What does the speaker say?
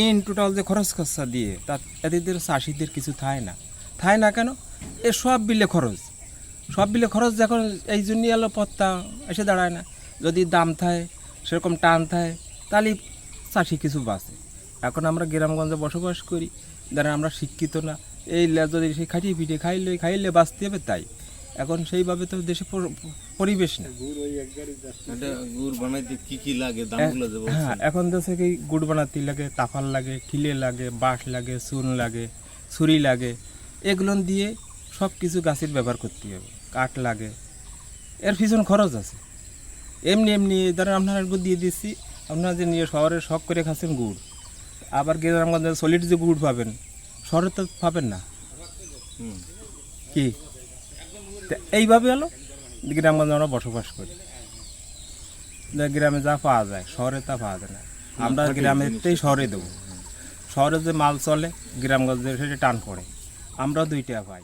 In total যে খরচ খরচা দিয়ে তা এদের চাষিদের কিছু থায় না। থায় না কেন? এ সব বিলে খরচ। সব বিলে খরচ যখন এই জন্যই এলো পত্তা এসে দাঁড়ায় না। যদি দাম থায় সেরকম টান থায় তাহলে চাষি কিছু বাঁচে। এখন আমরা গ্রামগঞ্জে বসবাস করি যারা আমরা শিক্ষিত না এই যদি সেই খাটিয়ে পিঠে খাইলে খাইলে বাঁচতে হবে তাই। এখন সেইভাবে তো দেশে পরিবেশ না। এটা কি কি লাগে দামগুলো হ্যাঁ এখন দেশে কি গুড় বানাতে লাগে তাফাল লাগে ঠিলে লাগে বাঁশ লাগে চুন লাগে ছুরি লাগে। এগুলো দিয়ে সব কিছু গাছের ব্যবহার করতে হবে। কাঠ লাগে। এর পিছনে খরচ আছে। এমনি এমনি ধরেন আপনার একটু দিয়ে দিচ্ছি আপনারা যে নিয়ে শহরে শখ করে খাচ্ছেন গুড় আবার গ্রামগঞ্জে সলিড যে গুড় পাবেন শহরে তো পাবেন না। কি? তা এইভাবে হলো গ্রামগঞ্জে আমরা বসবাস করি। গ্রামে যা পাওয়া যায় শহরে তা পাওয়া যায় না। আমরা গ্রামেতেই শহরে দেবো। শহরে যে মাল চলে গ্রামগঞ্জে সেটা টান করে আমরা দুইটা পাই।